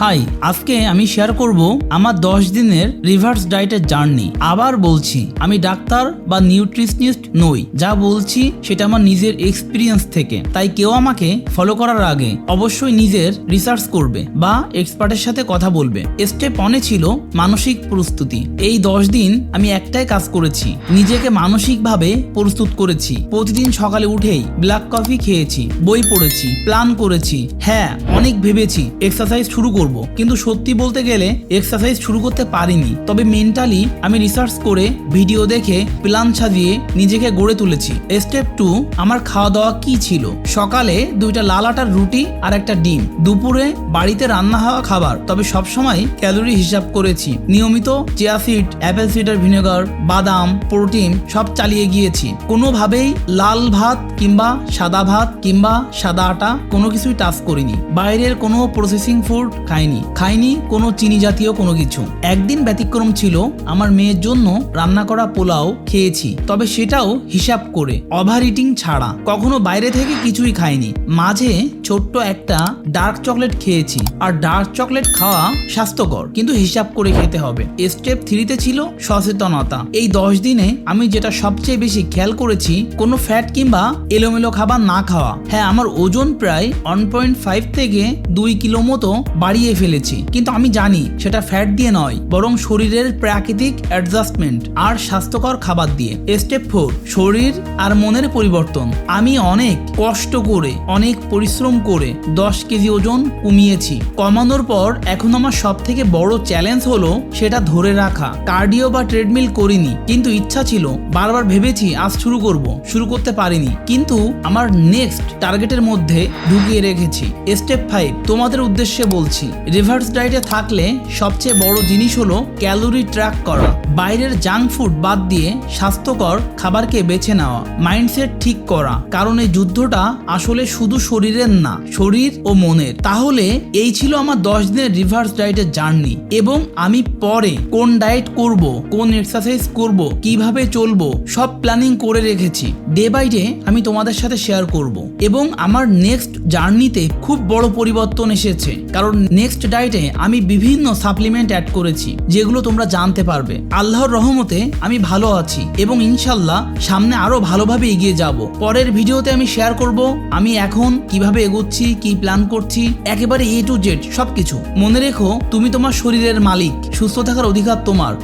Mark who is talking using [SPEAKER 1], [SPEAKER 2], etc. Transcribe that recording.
[SPEAKER 1] High, আজকে আমি share করব আমার দশ দিনের রিভার্স ডায়েটের জার্নি আবার বলছি, আমি ডাক্তার বা নিউট্রিশনিস্ট নই। যা বলছি সেটা আমার নিজের এক্সপিরিয়েন্স থেকে। তাই কেউ আমাকে ফলো করার আগে অবশ্যই নিজের রিসার্চ করবে বা এক্সপার্টের সাথে কথা বলবে। স্টেপ অনে ছিল মানসিক প্রস্তুতি। এই দশ দিন আমি একটাই কাজ করেছি, নিজেকে মানসিকভাবে প্রস্তুত করেছি। প্রতিদিন সকালে উঠেই ব্ল্যাক কফি খেয়েছি, বই পড়েছি প্ল্যান করেছি। হ্যাঁ অনেক ভেবেছি এক্সারসাইজ শুরু করব। কিন্তু সত্যি বলতে গেলে এক্সারসাইজ শুরু করতে পারিনি। তবে মেন্টালি আমি রিসার্চ করে ভিডিও দেখে প্ল্যান সাজিয়ে নিজেকে গড়ে তুলেছি। স্টেপ টু আমার খাওয়া দাওয়া কি ছিল? সকালে দুইটা লাল আটার রুটি আর একটা ডিম। দুপুরে বাড়িতে রান্না হওয়া খাবার। তবে সবসময় ক্যালোরি হিসাব করেছি। নিয়মিত chia seed apple cider vinegar বাদাম প্রোটিন সব চালিয়ে গিয়েছি। কোনোভাবেই লাল ভাত কিংবা সাদা ভাত কিংবা সাদা আটা কোনো কিছুই টাচ করিনি। বাইরের কোনো প্রসেসিং ফুড খাইনি। খাইনি কোনো চিনি জাতীয় কোনো কিছু। একদিন ব্যতিক্রম ছিল, আমার মেয়ের জন্য রান্না করা পোলাও খেয়েছি, তবে সেটাও হিসাব করে ওভার ইটিং ছাড়া। কখনো বাইরে থেকে কিছুই খাইনি। মাঝে ছোট্ট একটা ডার্ক চকলেট খেয়েছি, আর ডার্ক চকলেট খাওয়া স্বাস্থ্যকর, কিন্তু হিসাব করে খেতে হবে। স্টেপ থ্রিতে ছিল সচেতনতা। এই দশ দিনে আমি যেটা সবচেয়ে বেশি খেয়াল করেছি, কোনো ফ্যাট কিংবা এলোমেলো খাবার না খাওয়া। হ্যাঁ আমার ওজন প্রায় ওয়ান পয়েন্ট ফাইভ থেকে দুই কিলো মতো বাড়িয়ে ফেলেছি। কিন্তু আমি জানি সেটা ফ্যাট দিয়ে নয়, বরং শরীরের প্রাকৃতিক অ্যাডজাস্টমেন্ট আর স্বাস্থ্যকর খাবার দিয়ে। স্টেপ ফোর শরীর আর মনের পরিবর্তন। আমি অনেক কষ্ট করে, অনেক পরিশ্রম করে দশ কেজি ওজন কমিয়েছি। কমানোর পর এখন আমার সব থেকে বড় চ্যালেঞ্জ হলো সেটা ধরে রাখা। কার্ডিও বা ট্রেডমিল করিনি, কিন্তু ইচ্ছা ছিল। বারবার ভেবেছি আজ শুরু করব, শুরু করতে পারিনি। কিন্তু আমার নেক্সট টার্গেটের মধ্যে ঢুকিয়ে রেখেছি। স্টেপ ফাইভ তোমাদের উদ্দেশ্যে বলছি রিভার্স ডায়েটে থাকলে সবচেয়ে বড় জিনিস হলো ক্যালোরি ট্র্যাক করা। বাইরের জাঙ্ক ফুড বাদ দিয়ে স্বাস্থ্যকর খাবারকে বেছে নেওয়া, মাইন্ডসেট ঠিক করা, কারণ এই যুদ্ধটা আসলে শুধু শরীরের না, শরীর ও মনের। তাহলে এই ছিল আমার দশ দিনের রিভার্স ডায়েটের জার্নি এবং আমি পরে কোন ডায়েট করব, কোন এক্সারসাইজ করব, কীভাবে চলবো, সব প্ল্যানিং করে রেখেছি। ডে বাই ডে আমি তোমাদের সাথে শেয়ার করব এবং আমার নেক্সট জার্নিতে খুব বড় পরিবর্তন এসেছে, কারণ নেক্সট ডায়েটে আমি বিভিন্ন সাপ্লিমেন্ট অ্যাড করেছি, যেগুলো তোমরা জানতে পারবে। আল্লাহর রহমতে আমি ভালো আছি এবং ইনশাল্লাহ সামনে আরও ভালোভাবে এগিয়ে যাব। পরের ভিডিওতে আমি শেয়ার করব, আমি এখন কীভাবে এগোচ্ছি, কি প্ল্যান করছি, একেবারে এ টু জেড সবকিছু। মনে রেখো, তুমি তোমার শরীরের মালিক, সুস্থ থাকার অধিকার তোমার।